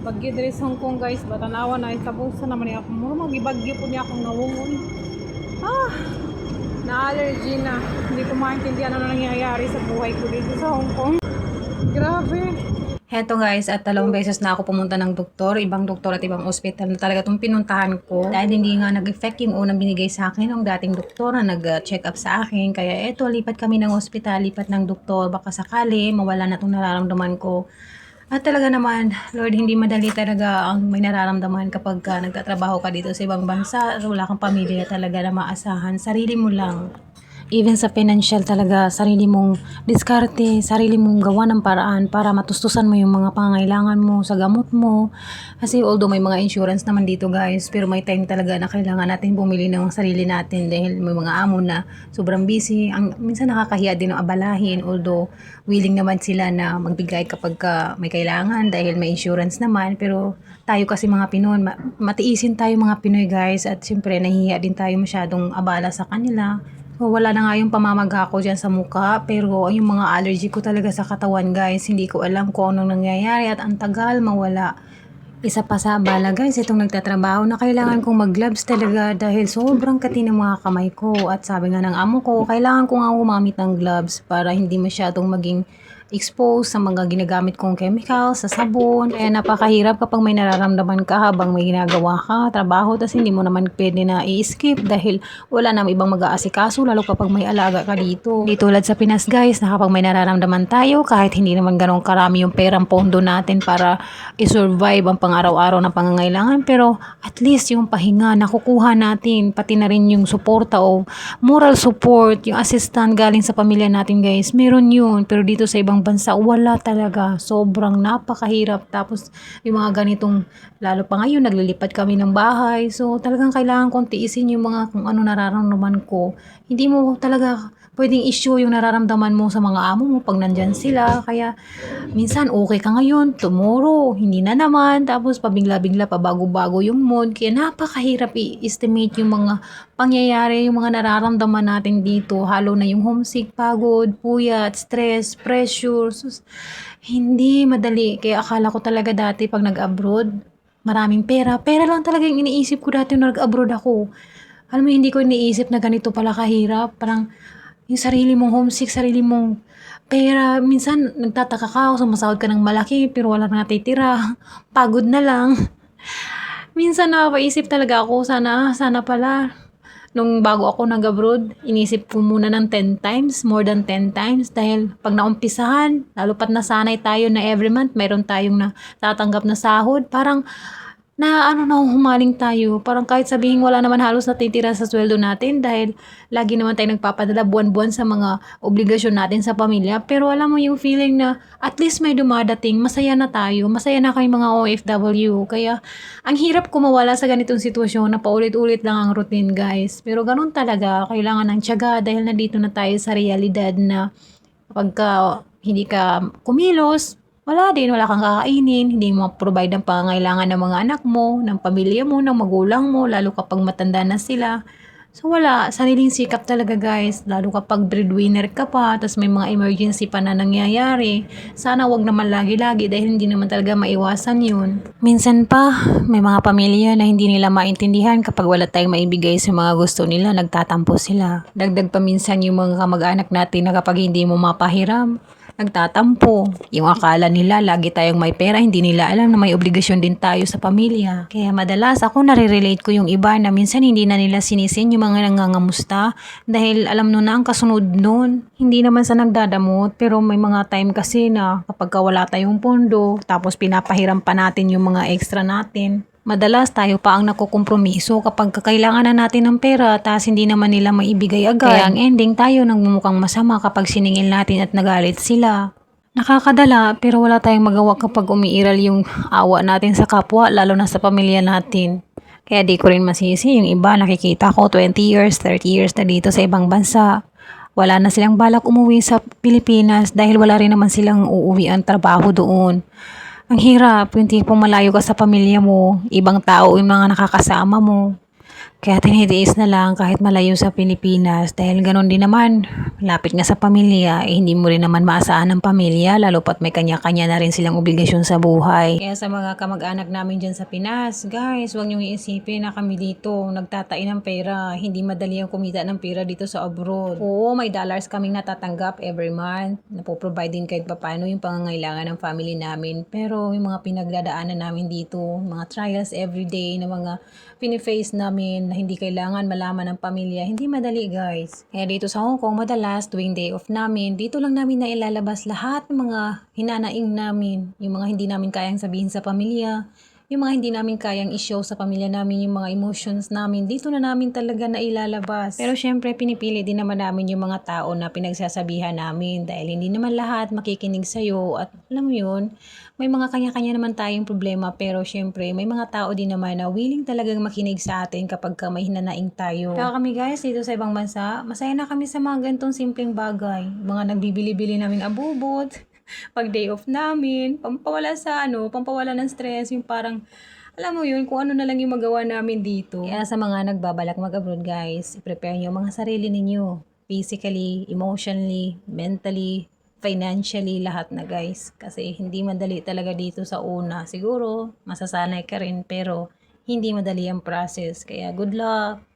Bagyo diri sa Hong Kong guys, batanawa na itabusa naman niya ako. Muro magibagyo po niya akong nawungon. Ah, na-allergy na. Hindi ko maintindihan ano nangyayari sa buhay ko dito sa Hong Kong. Grabe. Heto guys, at dalawang beses na ako pumunta ng doktor, ibang doktor at ibang ospital na talaga itong pinuntahan ko. Dahil hindi nga nag-effect yung unang binigay sa akin ng dating doktor na nag-check up sa akin. Kaya eto, lipat kami ng ospital, lipat ng doktor. Baka sakali, mawala na itong nararamdaman ko. At talaga naman, Lord, hindi madali talaga ang may nararamdaman kapag ka nagtatrabaho ka dito sa ibang bansa. Wala kang pamilya talaga na maasahan. Sarili mo lang. Even sa financial talaga, sarili mong diskarte, sarili mong gawa ng paraan para matustusan mo yung mga pangangailangan mo sa gamot mo. Kasi although may mga insurance naman dito guys, pero may time talaga na kailangan natin bumili ng sarili natin dahil may mga amo na sobrang busy. Ang, minsan nakakahiya din ang abalahin although willing naman sila na magbigay kapag ka may kailangan dahil may insurance naman. Pero tayo kasi mga Pinoy, ma- matiisin tayo mga Pinoy guys at siyempre nahihiya din tayo masyadong abala sa kanila. Wala na nga yung pamamaga ko dyan sa muka, pero yung mga allergy ko talaga sa katawan guys, hindi ko alam kung anong nangyayari at ang tagal mawala. Isa pa sa abala guys, itong nagtatrabaho na kailangan kong mag-gloves talaga dahil sobrang kati ng mga kamay ko. At sabi nga ng amo ko, kailangan ko nga gumamit ng gloves para hindi masyadong maging exposed sa mga ginagamit kong chemicals, sa sabon. Kaya napakahirap kapag may nararamdaman ka habang may ginagawa ka, trabaho, tapos hindi mo naman pwede na i-skip dahil wala namang ibang mag-aasikaso lalo kapag may alaga ka dito. Di tulad sa Pinas guys, na kapag may nararamdaman tayo, kahit hindi naman ganong karami yung perang pondo natin para i-survive ang pang-araw-araw na pangangailangan, pero at least yung pahinga nakukuha natin, pati na rin yung suporta o moral support, yung assistant galing sa pamilya natin guys, meron yun. Pero dito sa ibang bansa, wala talaga. Sobrang napakahirap. Tapos yung mga ganitong, lalo pa ngayon, naglilipat kami ng bahay. So talagang kailangan kong tiisin yung mga kung ano nararamdaman ko. Hindi mo talaga pwedeng issue yung nararamdaman mo sa mga amo mo pag nandyan sila. Kaya minsan okay ka ngayon, tomorrow, hindi na naman. Tapos pabigla-bigla, pabago-bago yung mood. Kaya napakahirap i-estimate yung mga pangyayari, yung mga nararamdaman natin dito. Halo na yung homesick, pagod, puyat, stress, pressure. Sus, hindi madali. Kaya akala ko talaga dati pag nag-abroad, maraming pera. Pera lang talaga yung iniisip ko dati nung nag-abroad ako. Alam mo, hindi ko iniisip na ganito pala kahirap. Parang yung sarili mong homesick, sarili mong pera. Minsan, nagtataka ka, sumasahod ka ng malaki, pero wala na natitira. Pagod na lang. Minsan napapaisip talaga ako, sana, sana pala. Nung bago ako nag-abroad, inisip ko muna ng 10 times, more than 10 times. Dahil pag naumpisahan, lalo pat nasanay tayo na every month, mayroon tayong na tatanggap na sahod. Parang, na ano na humaling tayo. Parang kahit sabihin wala naman halos natitira sa sweldo natin dahil lagi naman tayo nagpapadala buwan-buwan sa mga obligasyon natin sa pamilya. Pero alam mo yung feeling na at least may dumadating, masaya na tayo, masaya na kayo mga OFW. Kaya ang hirap kumawala sa ganitong sitwasyon na paulit-ulit lang ang routine guys. Pero ganun talaga, kailangan ng tiyaga dahil nandito na tayo sa realidad na pagka hindi ka kumilos, wala din, wala kang kakainin, hindi mo provide ang pangangailangan ng mga anak mo, ng pamilya mo, ng magulang mo, lalo kapag matanda na sila. So wala, sariling sikap talaga guys, lalo kapag breadwinner ka pa, tapos may mga emergency pa na nangyayari. Sana wag naman lagi-lagi dahil hindi naman talaga maiwasan yun. Minsan pa, may mga pamilya na hindi nila maintindihan kapag wala tayong maibigay sa mga gusto nila, nagtatampo sila. Dagdag pa minsan yung mga kamag-anak natin na kapag hindi mo mapahiram, nagtatampo. Yung akala nila lagi tayong may pera, hindi nila alam na may obligasyon din tayo sa pamilya. Kaya madalas ako nare-relate ko yung iba na minsan hindi na nila sinisin yung mga nangangamusta dahil alam no na ang kasunod nun. Hindi naman sa nagdadamot pero may mga time kasi na kapag ka wala tayong pondo tapos pinapahiram pa natin yung mga extra natin. Madalas tayo pa ang nakukompromiso kapag kakailangan na natin ng pera tapos hindi naman nila maibigay agad. Kaya ang ending tayo nagmumukhang masama kapag siningil natin at nagalit sila. Nakakadala pero wala tayong magawa kapag umiiral yung awa natin sa kapwa lalo na sa pamilya natin. Kaya di ko rin masisi yung iba nakikita ko 20 years, 30 years na dito sa ibang bansa. Wala na silang balak umuwi sa Pilipinas dahil wala rin naman silang uuwi ang trabaho doon. Ang hirap, yung tipong malayo ka sa pamilya mo, ibang tao yung mga nakakasama mo. Kaya tinitiis na lang kahit malayo sa Pilipinas dahil ganon din naman. Lapit nga sa pamilya, eh, hindi mo rin naman maasahan ng pamilya lalo pat may kanya-kanya na rin silang obligasyon sa buhay. Kaya sa mga kamag-anak namin dyan sa Pinas, guys, huwag niyong iisipin na kami dito nagtatain ng pera. Hindi madali ang kumita ng pera dito sa abroad. Oo, may dollars kaming natatanggap every month. Napoprovide din kahit papano yung pangangailangan ng family namin. Pero yung mga pinagdadaanan namin dito, mga trials everyday na mga piniface namin na hindi kailangan malaman ng pamilya, hindi madali guys. Kaya dito sa Hong Kong, madalas tuwing day off namin, dito lang namin na ilalabas lahat ng mga hinanaing namin. Yung mga hindi namin kayang sabihin sa pamilya, yung mga hindi namin kayang i-show sa pamilya namin, yung mga emotions namin, dito na namin talaga na ilalabas. Pero syempre, pinipili din naman namin yung mga tao na pinagsasabihan namin dahil hindi naman lahat makikinig sa'yo at alam mo yun, may mga kanya-kanya naman tayong problema pero syempre may mga tao din naman na willing talagang makinig sa atin kapag ka may hinanaing tayo. Kaya kami guys dito sa ibang bansa, masaya na kami sa mga ganitong simpleng bagay. Mga nagbibili-bili namin abubot, pag day off namin, pampawala sa ano, pampawala ng stress, yung parang alam mo yun, kung ano na lang yung magawa namin dito. Kaya sa mga nagbabalak mag-abroad guys, i-prepare nyo mga sarili ninyo. Physically, emotionally, mentally, financially, lahat na guys. Kasi hindi madali talaga dito sa una. Siguro, masasanay ka rin, pero hindi madali ang process. Kaya good luck!